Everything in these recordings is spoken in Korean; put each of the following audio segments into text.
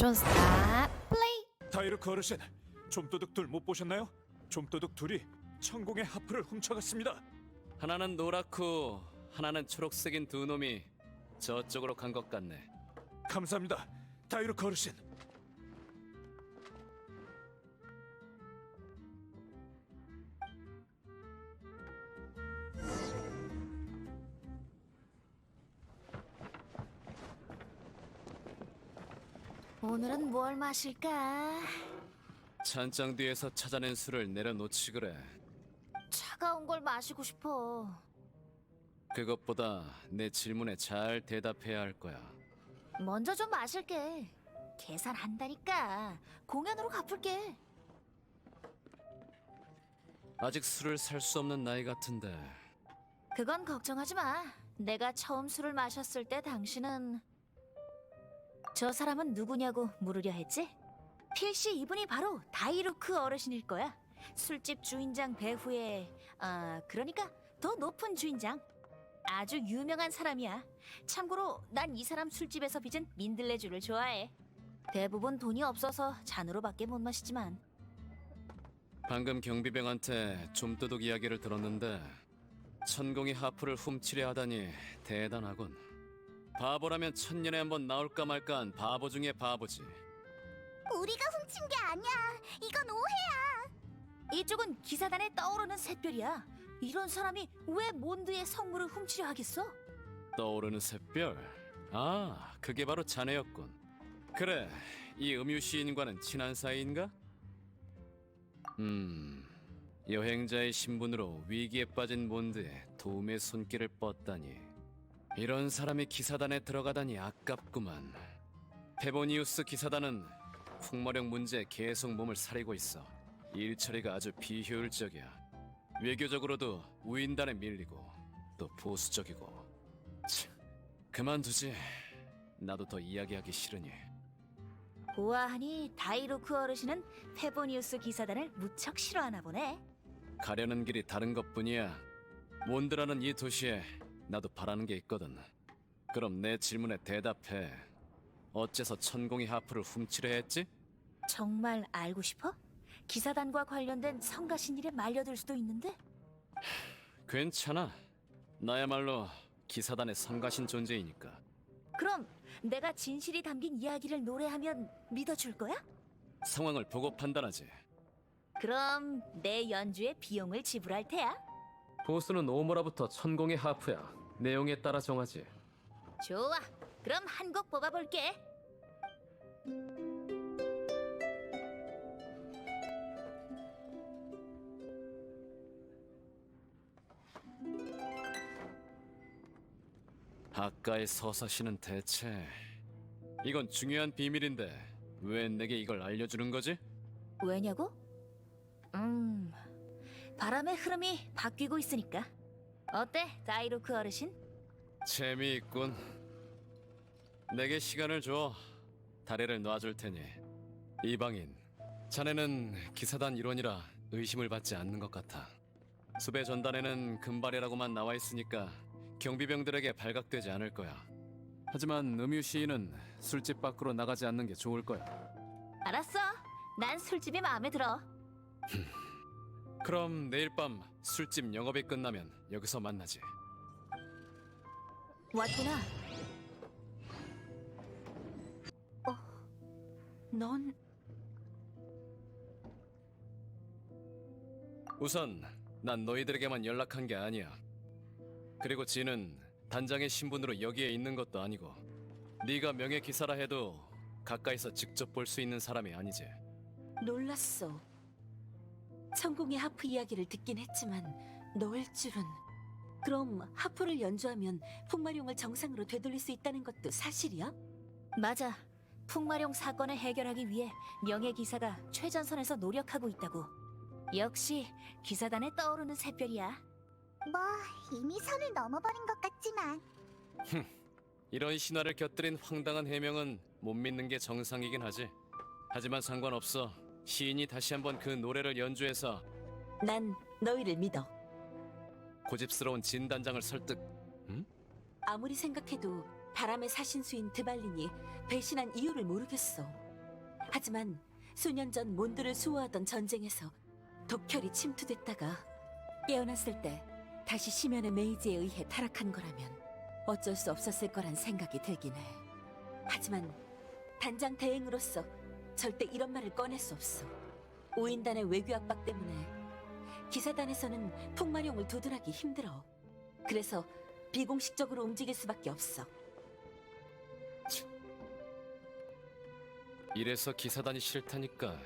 액션 스탑 플레이 다이르크 어르신, 좀도둑 둘 못 보셨나요? 좀도둑 둘이 천공의 하프를 훔쳐갔습니다. 하나는 노랗고 하나는 초록색인 두 놈이 저쪽으로 간 것 같네. 감사합니다, 다이르크 어르신. 오늘은 뭘 마실까? 찬장 뒤에서 찾아낸 술을 내려놓지 그래. 차가운 걸 마시고 싶어 그것보다 내 질문에 잘 대답해야 할 거야. 먼저 좀 마실게 계산한다니까 공연으로 갚을게 아직 술을 살 수 없는 나이 같은데 그건 걱정하지 마 내가 처음 술을 마셨을 때 당신은 저 사람은 누구냐고 물으려 했지? 필시 이분이 바로 다이루크 어르신일 거야. 술집 주인장 배후에 아 그러니까 더 높은 주인장. 아주 유명한 사람이야. 참고로 난 이 사람 술집에서 빚은 민들레주를 좋아해. 대부분 돈이 없어서 잔으로밖에 못 마시지만. 방금 경비병한테 좀도둑 이야기를 들었는데 천공이 하프를 훔치려 하다니 대단하군. 바보라면 천년에 한 번 나올까 말까한 바보 중에 바보지. 우리가 훔친 게 아니야. 이건 오해야. 이쪽은 기사단에 떠오르는 샛별이야 이런 사람이 왜 몬드의 성물을 훔치려 하겠어? 떠오르는 샛별. 아, 그게 바로 자네였군. 그래, 이 음유 시인과는 친한 사이인가? 음, 여행자의 신분으로 위기에 빠진 몬드에 도움의 손길을 뻗다니. 이런 사람이 기사단에 들어가다니 아깝구만. 페보니우스 기사단은 풍마력 문제에 계속 몸을 사리고 있어. 일 처리가 아주 비효율적이야. 외교적으로도 우인단에 밀리고 또 보수적이고. 참, 그만두지. 나도 더 이야기하기 싫으니. 보아하니 다이로크 어르신은 페보니우스 기사단을 무척 싫어하나 보네. 가려는 길이 다른 것뿐이야. 몬드라는 이 도시에 나도 바라는 게 있거든. 그럼 내 질문에 대답해. 어째서 천공이 하프를 훔치려 했지? 정말 알고 싶어? 기사단과 관련된 성가신 일에 말려들 수도 있는데 괜찮아. 나야말로 기사단의 성가신 존재이니까. 그럼 내가 진실이 담긴 이야기를 노래하면 믿어줄 거야? 상황을 보고 판단하지. 그럼 내 연주에 비용을 지불할 테야. 보수는 오모라부터 천공의 하프야. 내용에 따라 정하지. 좋아. 그럼 한 곡 뽑아볼게. 아까의 서사시는 대체 이건 중요한 비밀인데 왜 내게 이걸 알려주는 거지? 왜냐고? 음, 바람의 흐름이 바뀌고 있으니까. 어때, 다이로크 어르신? 재미있군. 내게 시간을 줘. 다리를 놔줄 테니. 이방인, 자네는 기사단 일원이라 의심을 받지 않는 것 같아. 수배 전단에는 금발이라고만 나와 있으니까 경비병들에게 발각되지 않을 거야. 하지만 음유 시인은 술집 밖으로 나가지 않는 게 좋을 거야. 알았어. 난 술집이 마음에 들어. 그럼 내일 밤 술집 영업이 끝나면 여기서 만나지. 왔구나. 넌 우선 난 너희들에게만 연락한 게 아니야. 그리고 지는 단장의 신분으로 여기에 있는 것도 아니고 네가 명예 기사라 해도 가까이서 직접 볼 수 있는 사람이 아니지. 놀랐어. 천공의 하프 이야기를 듣긴 했지만 너일 줄은. 그럼 하프를 연주하면 풍마룡을 정상으로 되돌릴 수 있다는 것도 사실이야? 맞아. 풍마룡 사건을 해결하기 위해 명예 기사가 최전선에서 노력하고 있다고. 역시 기사단에 떠오르는 샛별이야. 뭐 이미 선을 넘어버린 것 같지만 이런 신화를 곁들인 황당한 해명은 못 믿는 게 정상이긴 하지. 하지만 상관없어. 시인이 다시 한번 그 노래를 연주해서 난 너희를 믿어. 고집스러운 진 단장을 설득. 아무리 생각해도 바람의 사신수인 드발린이 배신한 이유를 모르겠어. 하지만 수년 전 몬드를 수호하던 전쟁에서 독혈이 침투됐다가 깨어났을 때 다시 심연의 메이지에 의해 타락한 거라면 어쩔 수 없었을 거란 생각이 들긴 해. 하지만 단장 대행으로서 절대 이런 말을 꺼낼 수 없어. 오인단의 외교 압박 때문에 기사단에서는 풍마룡을 두둔하기 힘들어. 그래서 비공식적으로 움직일 수밖에 없어. 이래서 기사단이 싫다니까.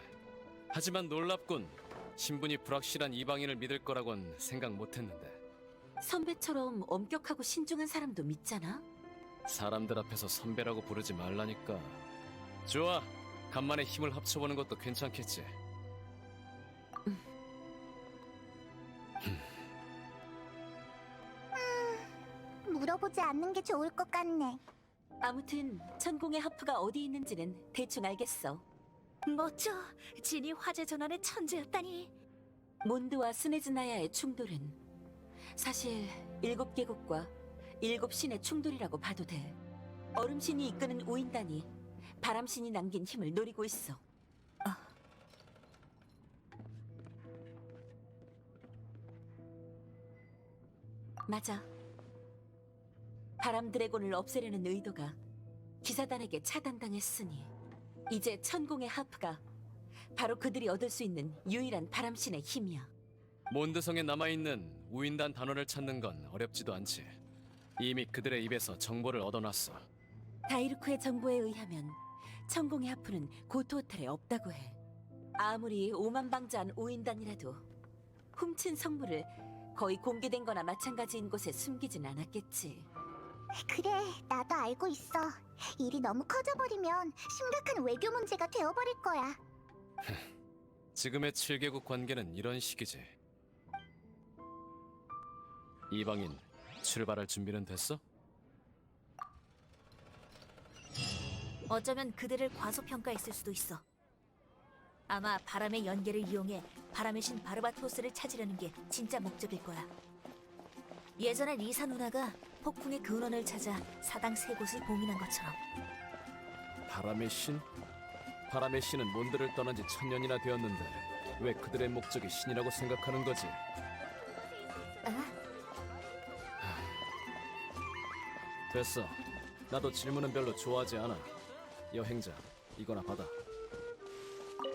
하지만 놀랍군. 신분이 불확실한 이방인을 믿을 거라곤 생각 못했는데. 선배처럼 엄격하고 신중한 사람도 믿잖아. 사람들 앞에서 선배라고 부르지 말라니까. 좋아. 간만에 힘을 합쳐보는 것도 괜찮겠지. 물어보지 않는 게 좋을 것 같네. 아무튼 천공의 하프가 어디 있는지는 대충 알겠어. 멋져. 진이 화재 전환의 천재였다니. 몬드와 스네즈나야의 충돌은 사실 일곱 계곡과 일곱 신의 충돌이라고 봐도 돼. 얼음신이 이끄는 우인단이 바람신이 남긴 힘을 노리고 있어. 맞아. 바람 드래곤을 없애려는 의도가 기사단에게 차단당했으니 이제 천공의 하프가 바로 그들이 얻을 수 있는 유일한 바람신의 힘이야. 몬드성에 남아있는 우인단 단원을 찾는 건 어렵지도 않지. 이미 그들의 입에서 정보를 얻어놨어. 다이루크의 정보에 의하면 천공의 하프는 고토 호텔에 없다고 해. 아무리 오만방자한 우인단이라도 훔친 성물을 거의 공개된 거나 마찬가지인 곳에 숨기진 않았겠지. 그래, 나도 알고 있어. 일이 너무 커져버리면 심각한 외교 문제가 되어버릴 거야. 지금의 7개국 관계는 이런 식이지. 이방인, 출발할 준비는 됐어? 어쩌면 그들을 과소평가했을 수도 있어. 아마 바람의 연계를 이용해 바람의 신 바르바토스를 찾으려는 게 진짜 목적일 거야. 예전에 리사 누나가 폭풍의 근원을 찾아 사당 세 곳을 봉인한 것처럼. 바람의 신? 바람의 신은 몬드를 떠난 지 천년이나 되었는데 왜 그들의 목적이 신이라고 생각하는 거지? 됐어. 나도 질문은 별로 좋아하지 않아. 여행자, 이거나 받아.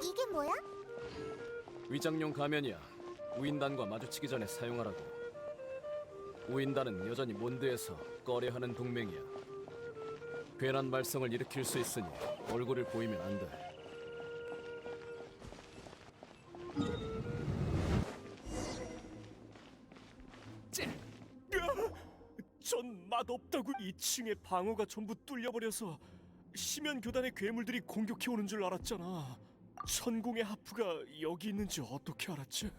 이게 뭐야? 위장용 가면이야. 우인단과 마주치기 전에 사용하라고. 우인단은 여전히 몬드에서 꺼려하는 동맹이야. 괜한 말썽을 일으킬 수 있으니 얼굴을 보이면 안 돼. 전 맛없다고 2층의 방어가 전부 뚫려버려서 심연 교단의 괴물들이 공격해 오는 줄 알았잖아. 천공의 하프가 여기 있는지 어떻게 알았지?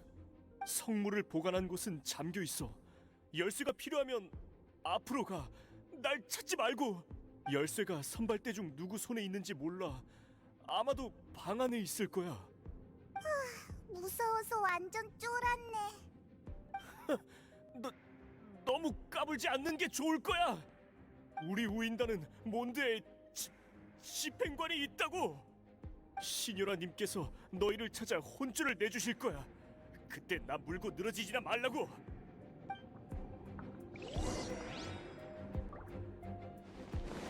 성물을 보관한 곳은 잠겨 있어. 열쇠가 필요하면 앞으로 가. 날 찾지 말고. 열쇠가 선발대 중 누구 손에 있는지 몰라. 아마도 방 안에 있을 거야. 무서워서 완전 쫄았네. 너 너무 까불지 않는 게 좋을 거야. 우리 우인단은 몬드에 지, 집행관이 있다고. 시녀라님께서 너희를 찾아 혼쭐을 내주실 거야. 그때 나 물고 늘어지지나 말라고.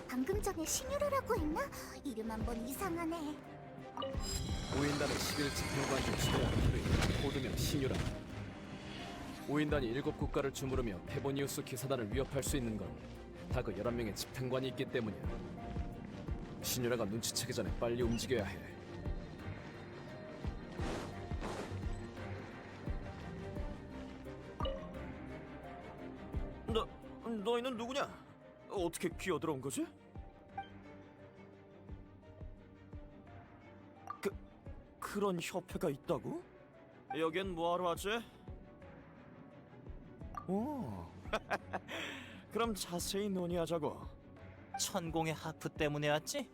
방금 전에 신유라라고 했나? 이름 한 번 이상하네. 우인단의 11 집행관 중 부의 코드명 신유라. 우인단이 일곱 국가를 주무르며 페보니우스 기사단을 위협할 수 있는 건 다 그 11명의 집행관이 있기 때문이야. 신유라가 눈치채기 전에 빨리 움직여야 해. 너 너희는 누구냐? 어떻게 기어들어온 거지? 그 그런 협회가 있다고? 여긴 뭐하러 왔지? 오, 그럼 자세히 논의하자고. 천공의 하프 때문에 왔지?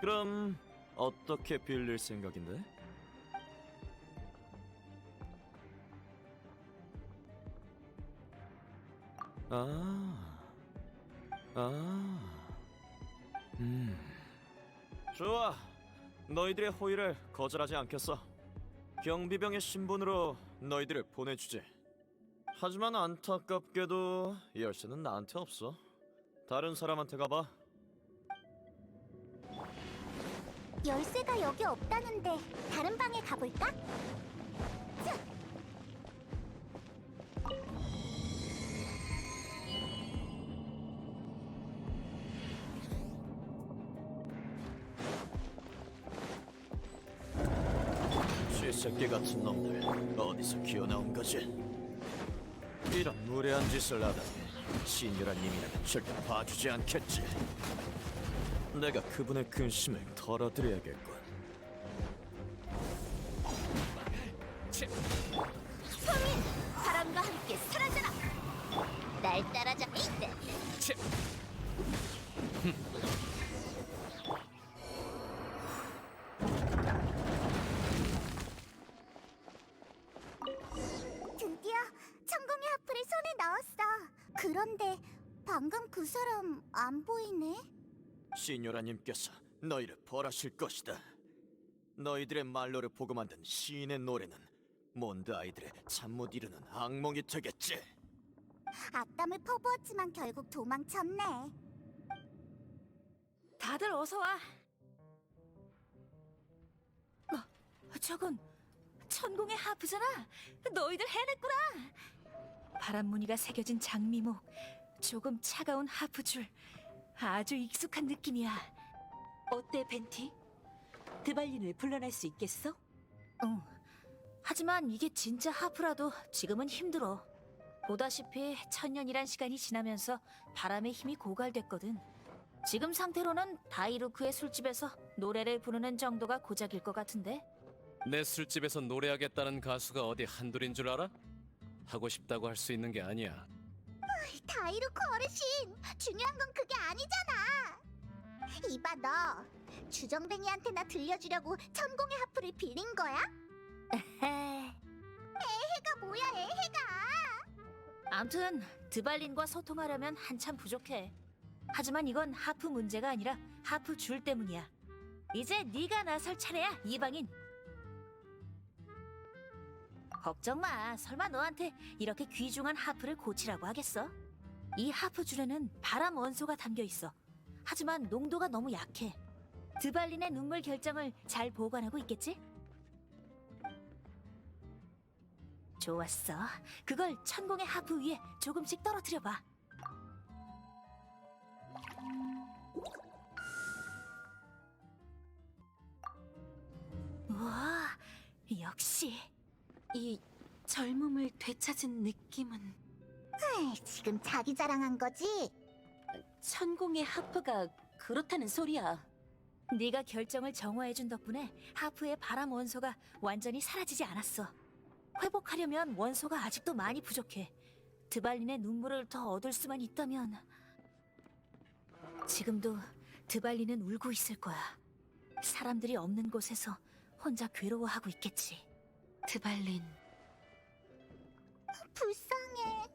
그럼 어떻게 빌릴 생각인데? 아, 아, 음, 좋아. 너희들의 호의를 거절하지 않겠어. 경비병의 신분으로 너희들을 보내주지. 하지만 안타깝게도 열쇠는 나한테 없어. 다른 사람한테 가봐. 열쇠가 여기 없다는데 다른 방에 가볼까? 쥐새끼 같은 놈들 어디서 기어나온 거지? 이런 무례한 짓을 하다니 신유란 님이라면 절대 봐주지 않겠지. 내가 그분의 근심을 덜어드려야겠군. 바람과 함께 사라져라. 날 따라잡기. 드 신유란 님께서 너희를 벌하실 것이다. 너희들의 말로를 보고 만든 시인의 노래는 몬드 아이들의 잠 못 이루는 악몽이 되겠지. 악담을 퍼부었지만 결국 도망쳤네. 다들 어서 와. 뭐, 저건 천공의 하프잖아. 너희들 해냈구나. 바람 무늬가 새겨진 장미목, 조금 차가운 하프 줄, 아주 익숙한 느낌이야. 어때, 벤티? 드발린을 불러낼 수 있겠어? 응. 하지만 이게 진짜 하프라도 지금은 힘들어. 보다시피 천년이란 시간이 지나면서 바람의 힘이 고갈됐거든. 지금 상태로는 다이루크의 술집에서 노래를 부르는 정도가 고작일 것 같은데. 내 술집에서 노래하겠다는 가수가 어디 한둘인 줄 알아? 하고 싶다고 할 수 있는 게 아니야. 다이루코 어르신, 중요한 건 그게 아니잖아. 이봐 너, 주정뱅이한테 나 들려주려고 천공의 하프를 빌린 거야? 애가 뭐야 애가? 암튼 드발린과 소통하려면 한참 부족해. 하지만 이건 하프 문제가 아니라 하프 줄 때문이야. 이제 네가 나설 차례야, 이방인. 걱정 마. 설마 너한테 이렇게 귀중한 하프를 고치라고 하겠어? 이 하프 줄에는 바람 원소가 담겨 있어. 하지만 농도가 너무 약해. 드발린의 눈물 결정을 잘 보관하고 있겠지? 좋았어. 그걸 천공의 하프 위에 조금씩 떨어뜨려 봐. 우와, 역시 이 젊음을 되찾은 느낌은 에이, 지금 자기 자랑한 거지? 천공의 하프가 그렇다는 소리야. 네가 결정을 정화해준 덕분에 하프의 바람 원소가 완전히 사라지지 않았어. 회복하려면 원소가 아직도 많이 부족해. 드발린의 눈물을 더 얻을 수만 있다면 지금도 드발린은 울고 있을 거야. 사람들이 없는 곳에서 혼자 괴로워하고 있겠지. 드발린, 불쌍해.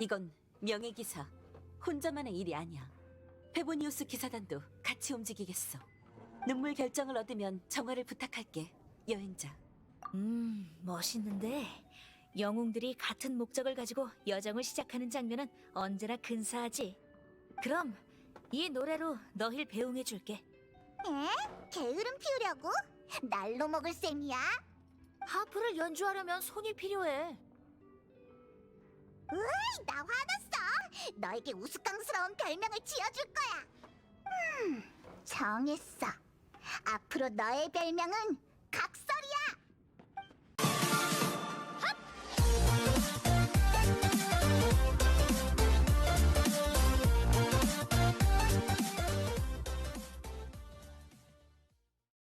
이건 명예기사 혼자만의 일이 아니야. 페보니우스 기사단도 같이 움직이겠어. 눈물 결정을 얻으면 정화를 부탁할게, 여행자. 음, 멋있는데 영웅들이 같은 목적을 가지고 여정을 시작하는 장면은 언제나 근사하지. 그럼 이 노래로 너힐 배웅해 줄게. 에? 게으름 피우려고? 날로 먹을 셈이야? 하프를 연주하려면 손이 필요해. 으이, 나 화났어. 너에게 우스꽝스러운 별명을 지어줄 거야. 음, 정했어. 앞으로 너의 별명은 각설이야.